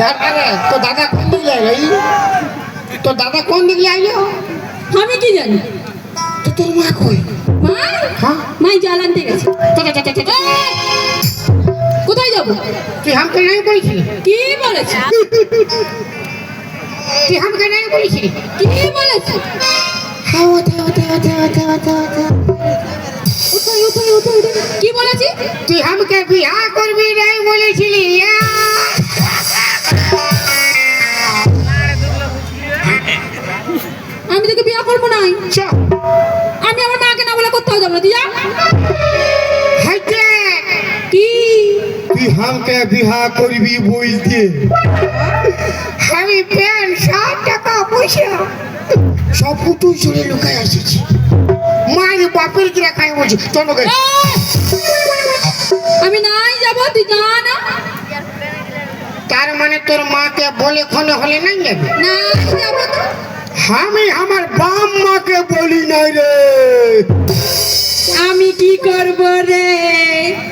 দাদা রে তো দাদা কোন দিকে তো দাদা কোন দিকে আইলো আমি কি জানি? তো তোর মা কই? মা? হ্যাঁ? মাই জাল আনতে গেছে! কোথায় যাব? তুই আমাকে নাই বলেছিলি কি বলেছে? তুই আমাকে নাই বলেছিলি কি বলেছে? হ্যাঁ ওতে ওতে ওতে ওতে ওতে কি বলেছি? তুই আমাকে বিয়া করবি নাই বলেছিলি আমি তোকে বিয়ে করব নাই। চ, আমি আমার মাকে না বলে যাব না। তুই যা। কি? তুই হামকে বিহা করবি বলতে। আমি প্যান্ট ষাট টাকা পয়সা। সব পুতুল চলে লুকায় আসেছি। মায়ের বাপের কিরা খাই বলছি। চলো গে এই! আমি নাই যাব তুই যা না। তার মানে তোর মাকে বলে ক্ষণে হলে নাই যাবে? নাই যাব আমি আমার বাম মাকে বলি নাই রে। আমি কি করব রে?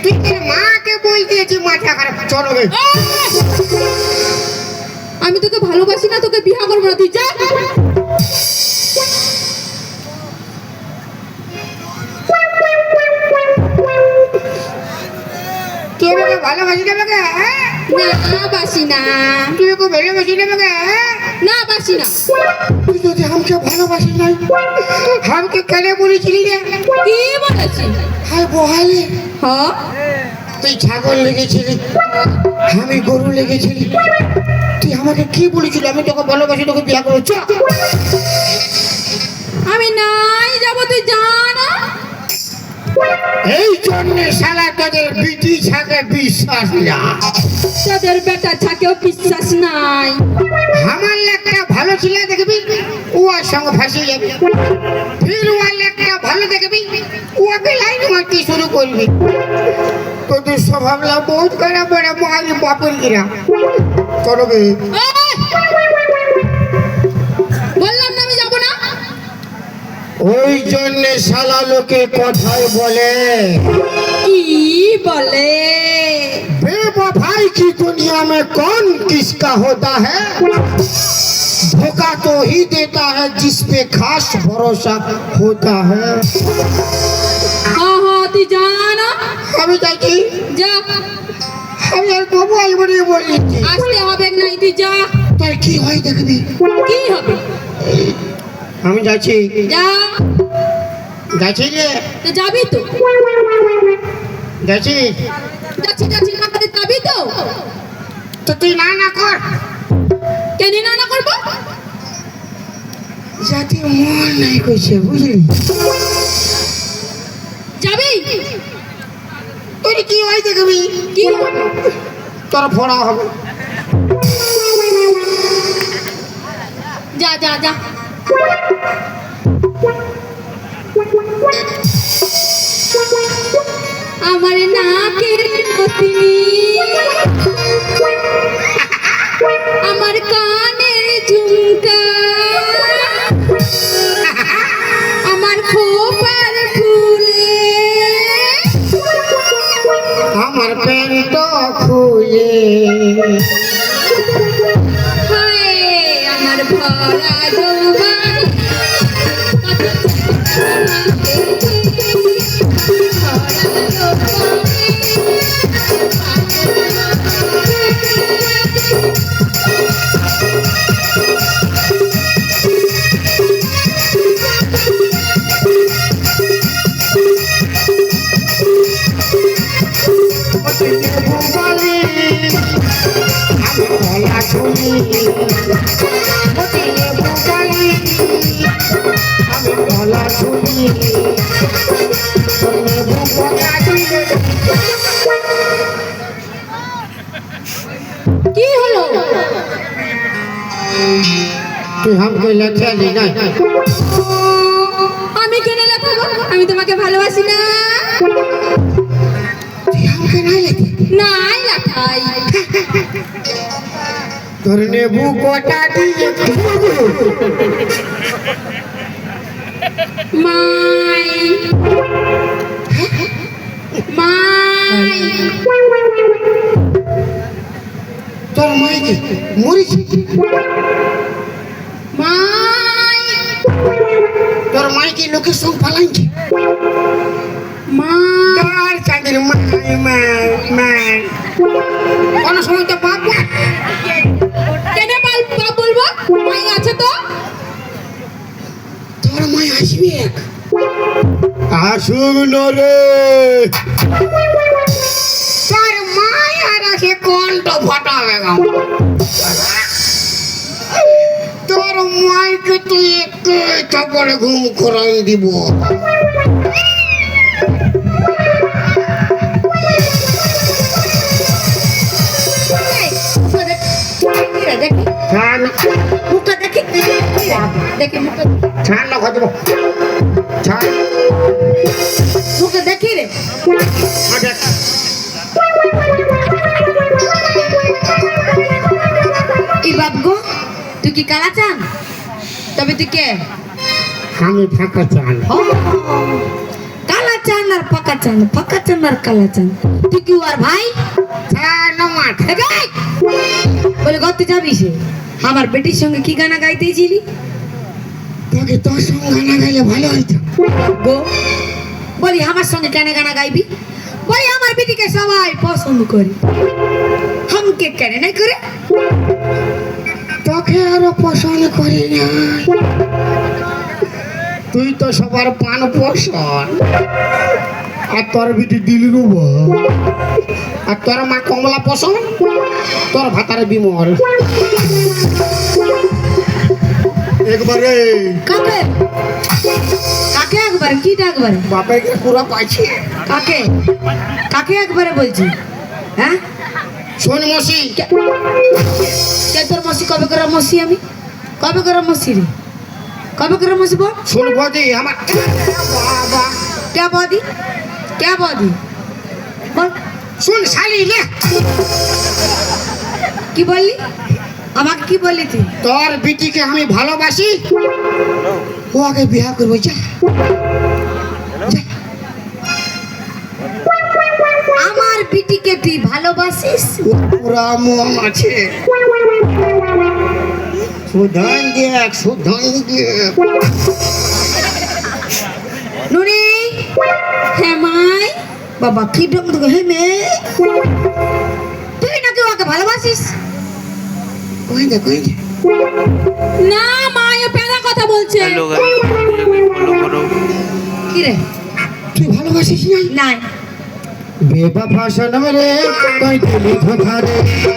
তুই তোর মাকে বলতেছি মাথা খারাপ চলো গে আমি তোকে ভালোবাসি না তোকে বিয়ে করব না। তুই যা। ভালোবাসি হ্যাঁ? না বাসি না। ভালোবাসি হ্যাঁ? না বাসি না। তুই যদি আমাকে ভালোবাসি নাই আমাকে কেন বলেছিলি রে? কি বলেছি? হাই বহালে তুই ছাগল লেগেছিলি আমি গরু লেগেছিলি। তুই আমাকে কি বলেছিলি? আমি তোকে ভালোবাসি তোকে বিয়া করব চ আমি নাই যাব তুই যা না। এই জন্য তোদের বিটি ছাকে বিশ্বাস না তোদের বেটা থাকেও বিশ্বাস নাই। আমার একটা ভালো ছিল দেখবি? উয়ার সঙ্গে ফাঁসিয়ে যাবি। ফির ওয়ার একটা ভালো দেখবি? উয়াকে লাইন মারতে শুরু করবি। তোদের স্বভাবলা বহুত খারাপ বড় মায়ের বাপের গিরা চলো ওই জন্যে শালা লোকে কথায় বলে কি বলে बेवफाई की दुनिया में कौन किसका होता है धोखा तो ही देता है जिस पे खास भरोसा होता है হ্যাঁ হ্যাঁ তুই যা না আমি যাচ্ছি যা আমি আর মোবাইল বানিয়ে বলেছি আসতে হবে নাই তুই যা তোর কি হয় দেখবি কি হবে আমি যাচ্ছি। যা। যাচ্ছি রে তো যাবি তো। যাচ্ছি। যাচ্ছি যাচ্ছি। না করে যাবি তো। তো তুই না না কর। কেন না না করব? যাতে মন নাই কইছে বুঝলি? যাবি? তোর কি হয় দেখবি কি? তোর ফোড়া হবে। যা যা যা। আমার নাকের আমার কানের ঝুমকা। আমার খোপার ফুলে। আমার প্যান্ট খুলে। আমার ভরা তুই আমাকে লেখা দি নাই আমি কেন লেখাবো আমি তোমাকে ভালোবাসি না। তুই আমাকে নাই লেখি? নাই লেখাই। তোর নেবু কটা দিয়ে মাই। মাই। তোর মাইকে মরিছি মাই। তোর মাইকে লোকের সঙ্গ পালাইছে? মা তোর চাঁদের মাই মাই মাই। কোন সময় তো বাপ কেন বাল বাপ বলব? মাই আছে তো? তোর মাই আসবে আসুক রে তোর মাই আর আসে কণ্ঠ ফটাবে গা। তোর মাইকে তুই একটু তারপরে ঘুম করাই দিব। দেখি ছাড় না। মুখটা দেখি। দেখি মুখটা। ছাড় না খাতে ছাড়। কি কালা চান তবে তুই কে? আমি ফাঁকা চান কালা চান আর পাকা চান পাকা চান আর কালা চান তুই কি আর ভাই? না গাই! বলে কত যাবি সে? আমার বেটির সঙ্গে কি গানা গাইতেছিলি তোকে তোর সঙ্গে গানা গাইলে ভালো হইতো। গো বলি আমার সঙ্গে কেন গানা গাইবি? বলি আমার বেটিকে সবাই পছন্দ করে। হামকে কেন নাই করে? তোকে আরও পছন্দ করি না তুই তো সবার পান পছন্দ আর তোর বিটি দিলি রুব আর তোর মা কমলা পছন্দ তোর ভাতারে বিমল। একবারে। কাকে? কাকে একবারে? কি একবারে বাপেকে পুরো পাইছে। কাকে? কাকে একবারে বলছি? হ্যাঁ? শোন মসি। কে তোর মসি? কবে করে মসি আমি? কবে করে মসি রে? কবে করে মসি বল? শোন বদি আমার বাবা? কে বদি? কে বদি? বল। শুন শালি লে কি বললি? আমাকে কি বললি তুই? তোর বিটিকে আমি ভালোবাসি। ও আগে বিয়া করব যা। আমার পিটিকে তুই ভালোবাসিস রামন আছে। হ্যাঁ বাবা কি ডম তো হে হ্যাঁ মে। তুই নাকি ওকে ভালোবাসিস? না মা এ পেড়া কথা বলছে। কি রে? তুই ভালোবাসিস নাই। না সনম রে তুই দিলি ধোধা রে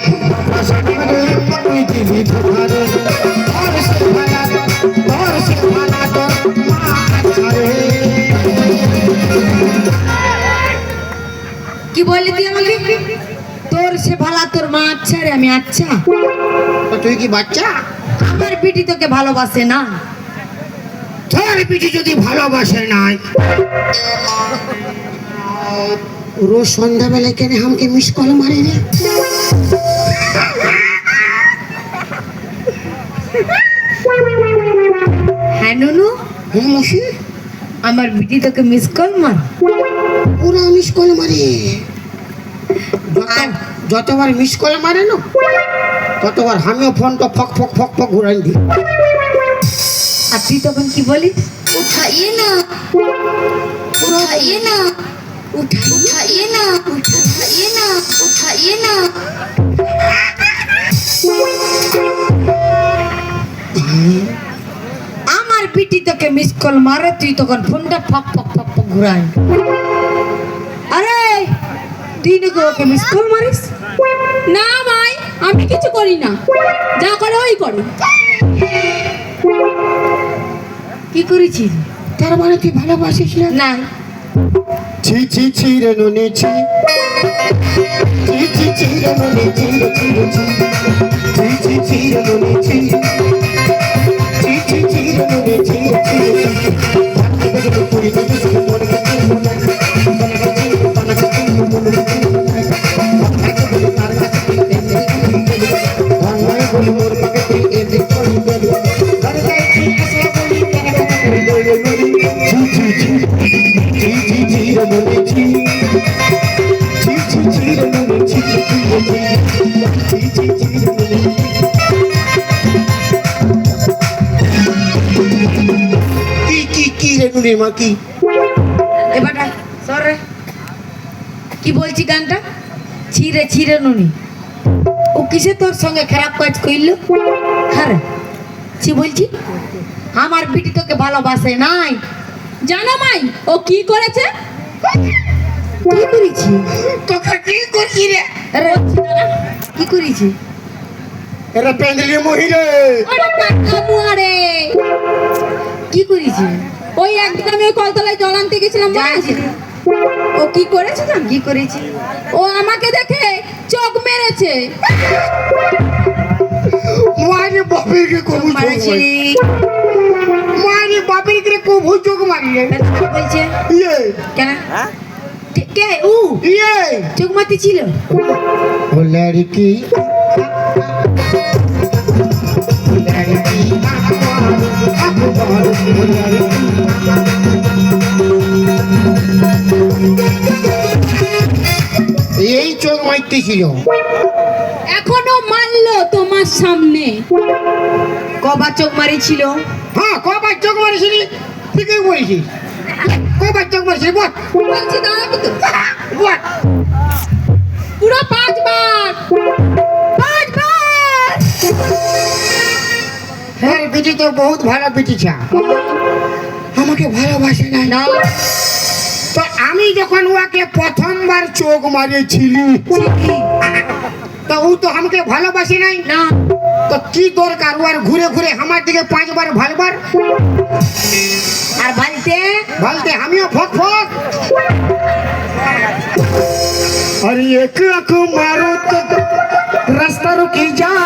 বেবাফা সনম রে তুই দিলি ধোধা রে তোর তোর সে ভালা তোর মা আচ্ছা রে কি বললি তুই আমাকে? তোর সে ভালা তোর মা আচ্ছা রে আমি আচ্ছা। তুই কি বাচ্চা? আমার বিটি তোকে ভালোবাসে না। তোর পিঠে যদি ভালোবাসে নাই রোজ সন্ধ্যাবেলায় কেন আমাকে মিস কল মারে রে? হ্যাঁ নুনু? হ্যাঁ মসি? আমার বিটি তোকে মিস কল মার। পুরা মিস কল মারে। যত- যতবার মিস কল মারে না ততবার আমিও ফোনটা ফক ফক ফক ফক ঘুরাই দিই। আর তুই তখন কি বলি উঠাইয়ে না। উঠাইয়ে না। উঠাইয়ে না উঠাইয়ে না উঠাইয়ে না। আমার পিটি তোকে মিস কল মারে তুই তখন ফোনটা ফক ফক ফক ঘুরাই। আরে তুই নাকি ওকে মিস কল মারিস? না মাই আমি কিছু করি না। যা করে ওই করে। কি করেছিস? তার মানে তুই ভালোবাসিস না? না। ছি ছি ছি রে নুনি ছি। ছি ছি ছি রে নুনি ছি ছি ছি ছি। ছি ছি রে নুনি ছি। ছি ছি ছি রে নুনি ছি ছি ছি। পুরি নদী থেকে রে মা কি? এবারটা সর রে কি বলছি গানটা? ছিঁড়ে ছিঁড়ে নুনি। ও কিসে তোর সঙ্গে খারাপ কাজ করল হ্যাঁ ছি বলছি আমার বিটি তোকে ভালোবাসে নাই। জানো মাই ও কি করেছে? কি করেছি? তোকে কি করছি রে? আরে কি করেছি? এরা পেন্ডলি মহিলা। কি করেছি? ওই একদিন আমি ওই কলতলায় জল আনতে গেছিলাম ও কি করেছে জানো কি করেছি? ও আমাকে দেখে চোখ মেরেছে। মারি বাপের কে কবু মারাছি। মারি। বাপের কে কবু চোখ মারলে বলছে? ইয়ে। কেন? কে- কে? উ ইয়ে। চোখ মারতে ছিল? ও লড়কি এই চোখ মাইতে ছিল এখনও মারলো তোমার সামনে। কবার চোখ মারিছিল? হ্যাঁ কবার চোখ মারিছিলি ঠিকই বলেছিস। কবার চোখ মারিছিলি বল। বলছি বল। পুরো পাঁচবার। পাঁচবার। হ্যাঁ বিটি তো বহুত ভালো বিটি ছা আমাকে ভালোবাসে না না তো আমি যখন ওকে প্রথমবার চোখ মারিয়েছিলি তো ও তো আমাকে ভালোবাসে নাই না তো কি দরকার ও আর ঘুরে ঘুরে আমার দিকে পাঁচবার ভালবার আর বাড়িতে বলতে আমিও ফক ফক और एक आंख मारो तो रास्ता रुकी जाए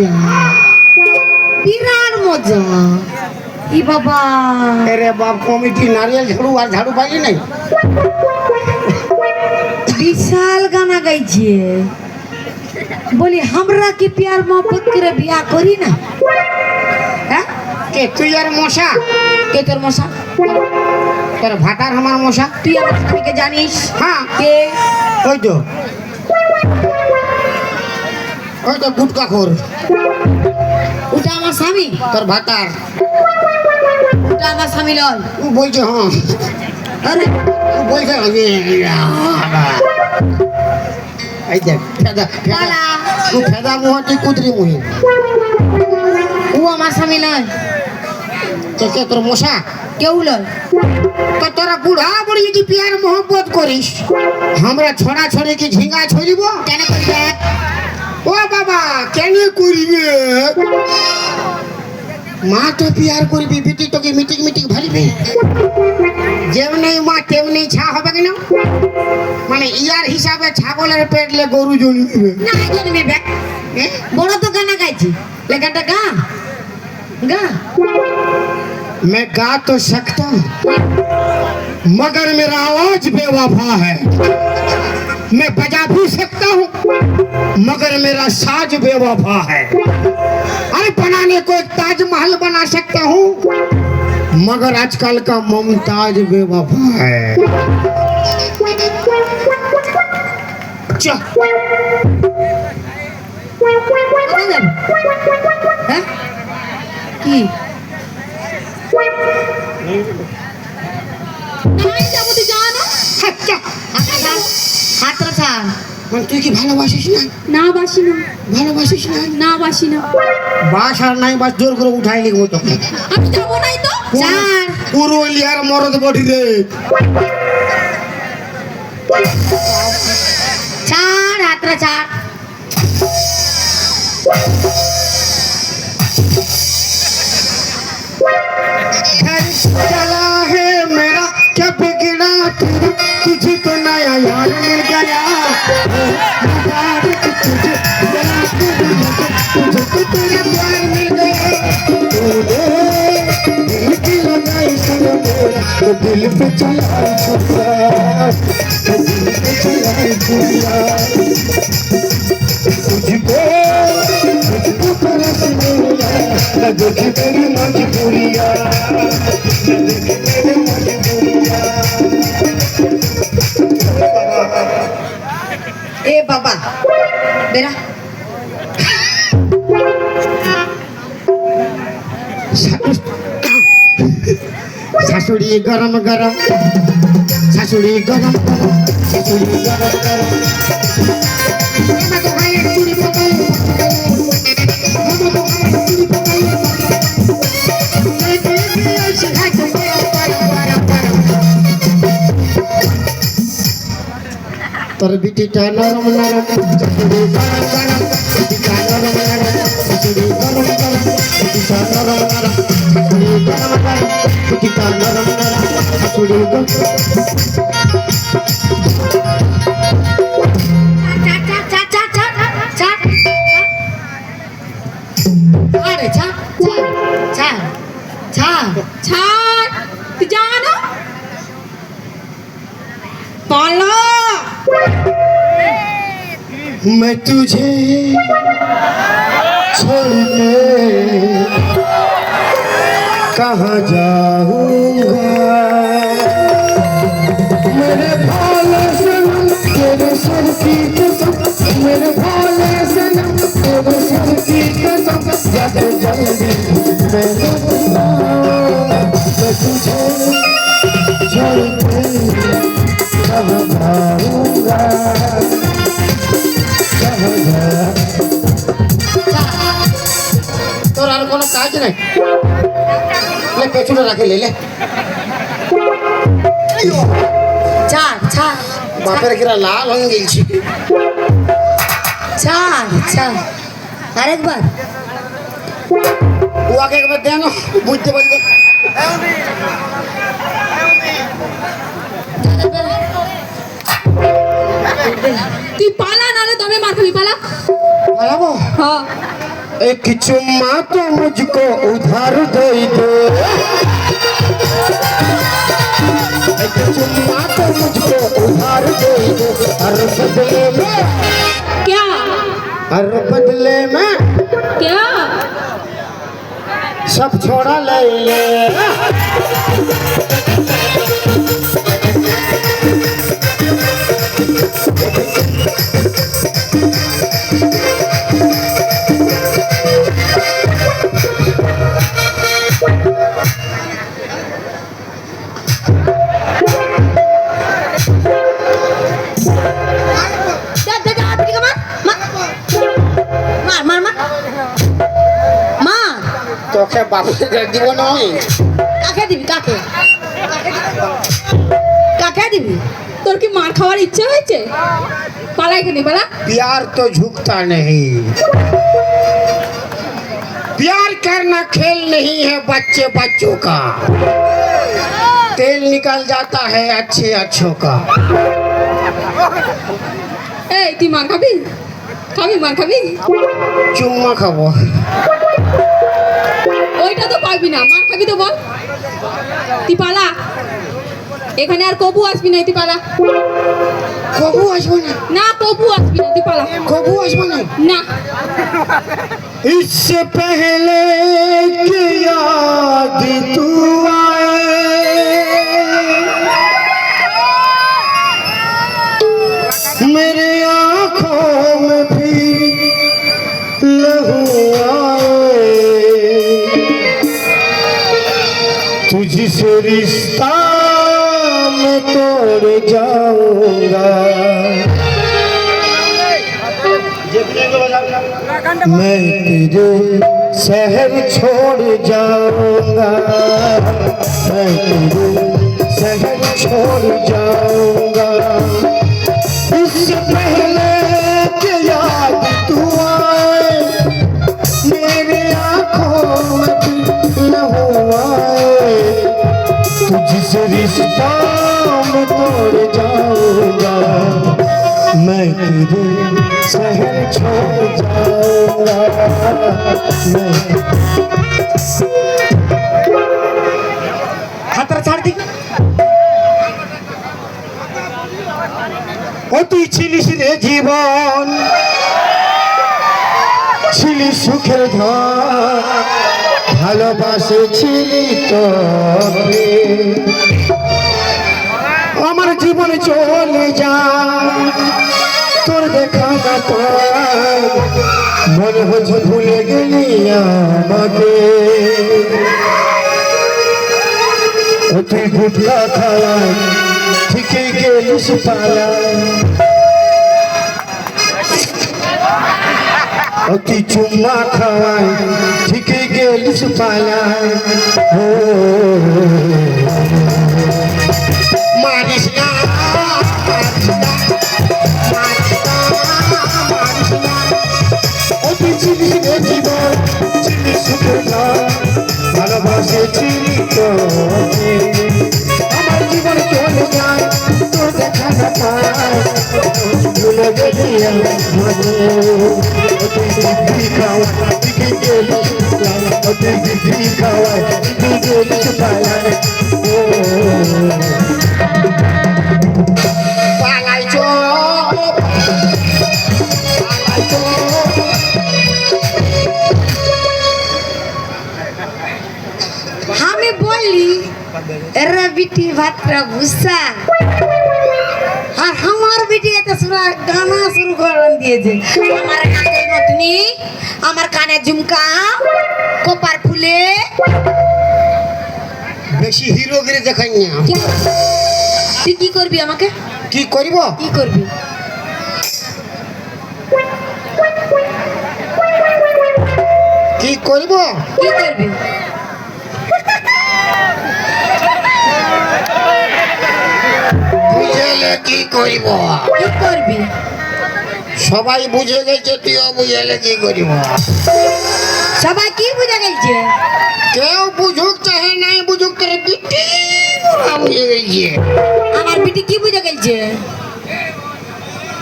মজা। বিরাট মজা। কি বাবা। এরে বাপ কমিটি নারিয়েল ঝাড়ু আর ঝাড়ু পাইলি নাই? বিশাল গানা গাইছে। বলি হামরা কি পিয়ার মহব্বত করে বিয়া করি না? হ্যাঁ? কে তুই আর মশা? কে তোর মশা? তোর ভাটার আমার মশা? তুই আমার থেকে জানিস। হ্যাঁ। কে? ওই তো। ওই তো গুটকা খোর। ওটা আমার স্বামী? তোর ভাতার। ওটা আমার স্বামী লয়। ও বলছে হ্যাঁ। আরে ও বলছে আমি এই দেখ ফেদা ফেদা। ও ফেদা মুহাটি কুদরি মুহি ও আমার স্বামী লয়। কে তোর মশা? কেউ লয়। তো তোরা বুড়া বুড়ি যদি পিয়ার মোহব্বত করিস আমরা ছড়া ছড়ে কি ঝিঙ্গা ছড়িব? কেন করবে? ও বাবা কেন করিবে মা তো পিয়ার করবি বিটি তোকে মিটিং মিটিং ভালিবে যেমনি মা তেমনি ছা হবে কিনা মানে ইয়ার হিসাবে ছাগলের পেটলে গরু জন্মিবে না জন্মে ব্যাগ এ? বড় তো গানা গাইছি লেখাটা গা গা मैं गा तो सकता हूँ मगर मेरा आवाज बेवफा है मैं बजा भी सकता हूँ, मगर मेरा साज बेवफा है। अरे बनाने को एक ताजमहल बना सकता हूँ, मगर आजकल का मुमताज़ बेवफा है। চ তুই কি ভালোবাসিস না না বাসি না ভালোবাসিস না না বাসি না বাস আর নাই বাস জোর করে উঠাই লিখবো তোকে আমি যাবো নাই তো ছাড় পুরুলিয়ার মরদ বটি রে ছাড় হাতটা ছাড় घर चला है मेरा क्या बिगड़ा तेरा तुझे तो नया यार मिल गया। मिल दिल की सुनो मेरा तो पे छुरा दिल पे चला छुरा तुझको तुझको तरस मेरा न देखे तेरी मजबूरिया देखे तेरी मजबूरिया এ বাবা বেরা শাশুড়ি গরম গরম শাশুড়ি গরম গরম শাশুড়ি গরম গরম তোর বিটিটা নরম নরম শাশুড়ি গরম গরম বিটিটা নরম নরম শাশুড়ি গরম গরম বিটিটা নরম নরম শাশুড়ি গরম গরম বিটিটা নরম নরম শাশুড়ি গরম मैं तुझे छोड़ने कहाँ जाऊंगा मेरे भोले सनम तेरे सर की कसम मेरे भोले सनम तेरे सर की कसम जब जल्दी मैं लौटूंगा, मैं तुझे छोड़ने कहाँ जाऊंगा তোর আর কোনো কাজ নাই? পেছনে রাখে লে লে। ছাড় ছাড় বাপের কিরা লাল হয়ে গেছি ছাড় ছাড় আরেকবার। ওকে একবার দেন বুঝতে পারবে তুই পালা নালে তবে মার খাবি পালা পালাবো হ্যাঁ एक चुम्मा तो मुझको उधार दे दो एक चुम्मा तो मुझको उधार दे दो हर बदले में क्या हर बदले में क्या सब छोड़ा ले ले তোকে বাপের দিব নয়। কাকে দিবি কাকে? খাওয়ার ইচ্ছে হয়েছে পালা এখানে পালা प्यार तो झुकता नहीं प्यार करना खेल नहीं है बच्चे बच्चों का तेल निकल जाता है अच्छे अच्छों का এই তুই মার খাবি খাবি মার খাবি चुम्मा खाबो ওইটা তো পারবি না মার খাবি তো বল তুই পালা এখানে আর কবু আসবি না তুই পালা কবু আসবো না না কবু আসবি না তুই পালা কবু আসবো না না इससे पहले कि याद तू आए मेरे आँखों में भी लहू आए तुझसे रिश्ता तोड़ जाऊँगा। मैं तेरे शहर छोड़ जाऊँगा। मैं तेरे शहर छोड़ जाऊँगा। इससे पहले कि याद तू आए, मेरे आँखों में लहू आए। तुझसे रिश्ता मैं तोड़ जाऊंगा मैं तेरे शहर छोड़ जाऊंगा मैं হাতটা ছাড় দি ও তুই ছিলিস রে জীবন ছিলি সুখের ধন ভালোবাসেছিলি তোকে আমার জীবন চলে যা তোর দেখা না পাই মনে হচ্ছে ভুলে গেলি আমাকে। ও তুই গুটকা খাওয়াই? ঠিকই গেলিস পালাই ও তুই চুম্মা খাওয়াই, ঠিকই গেলিস পালাই ও মারিস না মারিস না, মারিস না, মারিস না। ও তুই চিনিস রে জীবন চিনিস সুখের ঘর ভালোবাসে চিনি তোকে আমার জীবন চলে যায় তোর দেখা না পায় ভুলে গেলি আমাকে ও তুই বিক্রি খাওয়া দিকে গেলি ও তুই বিক্রি খাওয়া দিকে গেলিস পালায় ও রে বিটি ভাতটা ভুসা। আর আমার বিটি এত সুরা গানা শুরু করে দিয়েছে। আমার কানে নতনি আমার কানে ঝুমকা কপার ফুলে। বেশি হিরোগিরি দেখাই না। তুই কি করবি আমাকে? কি করিব? কি করবি? কি করিব? কি করবি? বুঝেলে কি করিব? কি করবি? সবাই বুঝে গেছে তুইও বুঝেলে কি করিব? সবাই কি বুঝে গেছে কেউ বুঝুক চাহে নাই বুঝুক তোর ওরা বুঝে গেছে। আমার বিটি কি বুঝে গেছে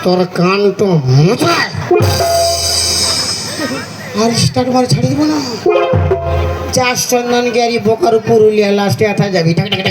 তোর কান তো মোচায় আর স্টার্ট মার ছাড়ি দিব না। চার চন্দন গিয়ারি বোকার পুরুলিয়া লাস্টে আঠা যাবি। টাক টাক।